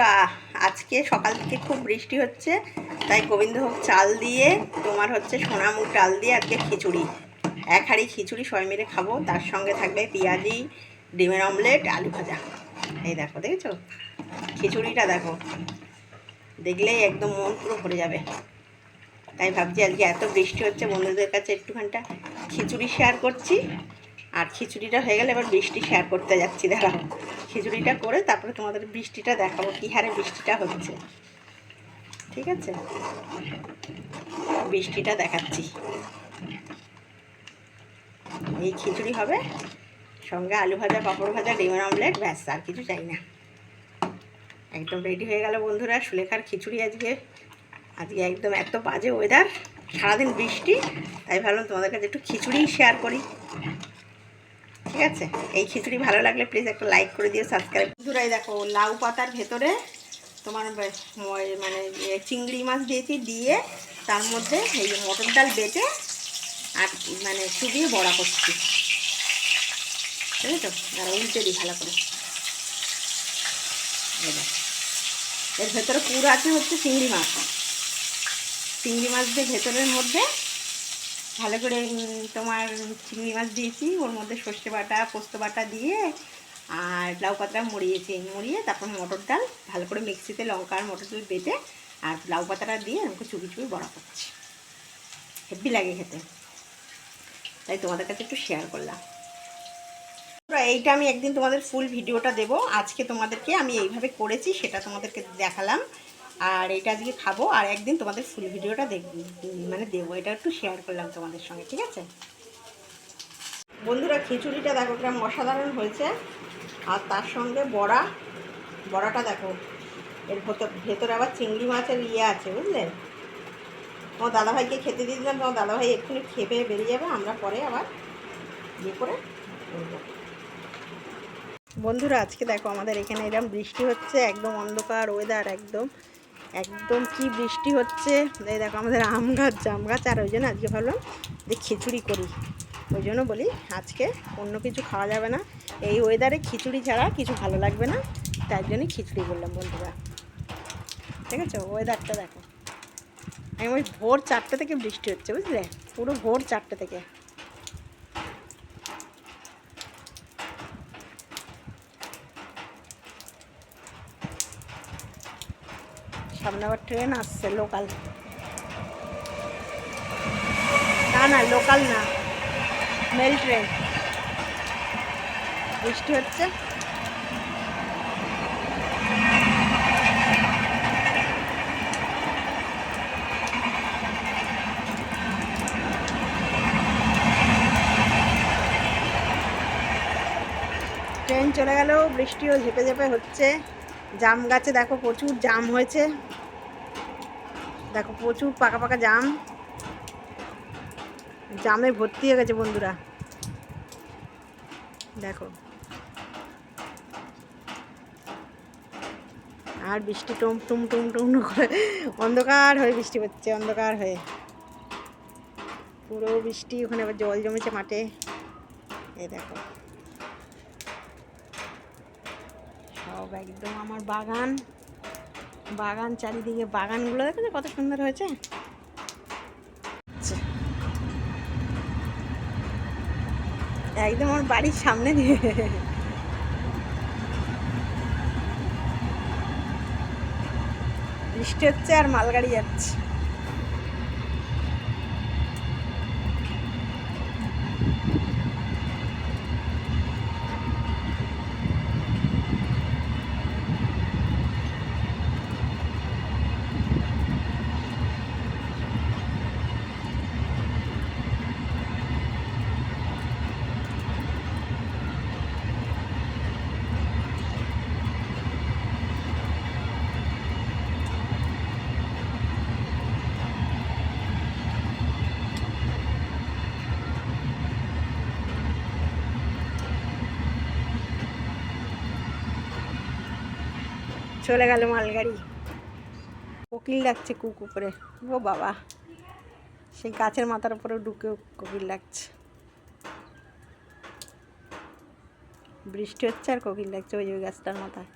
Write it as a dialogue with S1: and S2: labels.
S1: বন্ধুরা, আজকে সকাল থেকে খুব বৃষ্টি হচ্ছে, তাই গোবিন্দভোগ চাল দিয়ে তোমার হচ্ছে সোনামুগ ডাল দিয়ে আজকে খিচুড়ি। এক হাঁড়ি খিচুড়ি সবাই মিলে খাব, তার সঙ্গে থাকবে পেঁয়াজি, ডিমের অমলেট, আলু ভাজা। এই দেখো, দেখেছ? খিচুড়িটা দেখো, দেখলেই একদম মন পুরো ভরে যাবে। তাই ভাবছি আজকে এত বৃষ্টি হচ্ছে, বন্ধুদের কাছে একটুখানটা খিচুড়ি শেয়ার করছি। আর খিচুড়িটা হয়ে গেলে এবার বৃষ্টি শেয়ার করতে যাচ্ছি, দাঁড়াও। খিচুড়িটা করে তারপরে তোমাদের বৃষ্টিটা দেখাবো, কী হারে বৃষ্টিটা হচ্ছে। ঠিক আছে? বৃষ্টিটা দেখাচ্ছি। এই খিচুড়ি হবে সঙ্গে আলু ভাজা, পাঁপড় ভাজা, ডিমের অমলেট, ব্যাস, আর কিছু চাই না। একদম রেডি হয়ে গেল বন্ধুরা, সুলেখার খিচুড়ি আজকে। আজকে একদম এত বাজে ওয়েদার সারাদিন বৃষ্টি, তাই ভাবলাম তোমাদের কাছে একটু খিচুড়ি শেয়ার করি। ঠিক আছে? এই খিচুড়ি ভালো লাগলে প্লিজ একটা লাইক করে দিও সাবস্ক্রাইব বন্ধুরাই দেখো, লাউ পাতার ভেতরে তোমার মানে চিংড়ি মাছ দিয়েছি, দিয়ে তার মধ্যে এই মটর ডাল বেটে আর মানে চুবিয়ে বড়া করছি। বুঝেছ আর উল্টে দিই ভালো করে। এর ভেতরে পুরো আছে হচ্ছে চিংড়ি মাছ। চিংড়ি মাছ দিয়ে ভেতরের মধ্যে ভালো করে তোমার চিংড়ি মাছ দিয়েছি, ওর মধ্যে সর্ষে বাটা, পোস্ত বাটা দিয়ে, আর লাউ পাতাটা মুড়িয়েছি মুড়িয়ে তারপর মটর ডাল, ভালো করে মিক্সিতে লঙ্কা আর মটর ডাল বেটে, আর লাউ পাতাটা দিয়ে আমাকে চুপি চুপি বড়া করছি। হেভি লাগে খেতে। তাই তোমাদের কাছে একটু শেয়ার করলাম। এইটা আমি একদিন তোমাদের ফুল ভিডিওটা দেব। আজকে তোমাদেরকে আমি এইভাবে করেছি, সেটা তোমাদেরকে দেখালাম। আর এটা আজকে খাব আর একদিন তোমাদের ফুল ভিডিওটা দেখ মানে দেবো। এটা একটু শেয়ার করলাম তোমাদের সঙ্গে, ঠিক আছে? বন্ধুরা, খিচুড়িটা দেখো কিরম অসাধারণ হয়েছে। আর তার সঙ্গে বড়া, বড়াটা দেখো। এর ভেতর আবার চিংড়ি মাছের ইয়ে আছে, বুঝলে? তোমার দাদাভাইকে খেতে দিয়ে দিলাম, তোমার দাদাভাই এক্ষুনি খেপে বেরিয়ে যাবে, আমরা পরে আবার ইয়ে করে। বন্ধুরা, আজকে দেখো আমাদের এখানে এরকম বৃষ্টি হচ্ছে, একদম অন্ধকার ওয়েদার একদম। একদম কি বৃষ্টি হচ্ছে? এই দেখো আমাদের আম গাছ, জাম গাছ, আর ওই জন্য আজকে ভাবলাম যে খিচুড়ি করি। ওই জন্য বলি আজকে অন্য কিছু খাওয়া যাবে না। এই ওয়েদারে খিচুড়ি ছাড়া কিছু ভালো লাগবে না। তার জন্যই খিচুড়ি বললাম বন্ধুরা। ঠিক আছে? ওয়েদারটা দেখো। আমি ওই ভোর চারটে থেকে বৃষ্টি হচ্ছে, বুঝলে? পুরো ভোর চারটে থেকে। সামনে আবার ট্রেন আসছে লোকাল না না লোকাল না মেল ট্রেন বৃষ্টি হচ্ছে। ট্রেন চলে গেল, বৃষ্টিও ঝেপে ঝেপে হচ্ছে। জাম গাছে দেখো প্রচুর জাম হয়েছে। দেখো প্রচুর পাকা পাকা জাম। জামে ভর্তি হয়ে গেছে বন্ধুরা। দেখো। আর বৃষ্টি টুম টুম টুম টুম করে অন্ধকার হয়ে বৃষ্টি হচ্ছে, অন্ধকার হয়ে। পুরো বৃষ্টি ওখানে আবার জল জমেছে মাঠে। এই দেখো। সব একদম আমার বাগান। বাগান চারিদিকে বাগানগুলো দেখেছ? কত সুন্দর হয়েছে? আচ্ছা। একদম আমার বাড়ির সামনে দিয়ে। বৃষ্টি হচ্ছে আর মালগাড়ি যাচ্ছে। চলে গেল মালগাড়ি। কোকিল ডাকছে কুক উপরে। ও বাবা, সেই গাছের মাথার উপরে ঢুকে কোকিল ডাকছে। বৃষ্টি হচ্ছে আর কোকিল ডাকছে ওই ওই গাছটার মাথায়।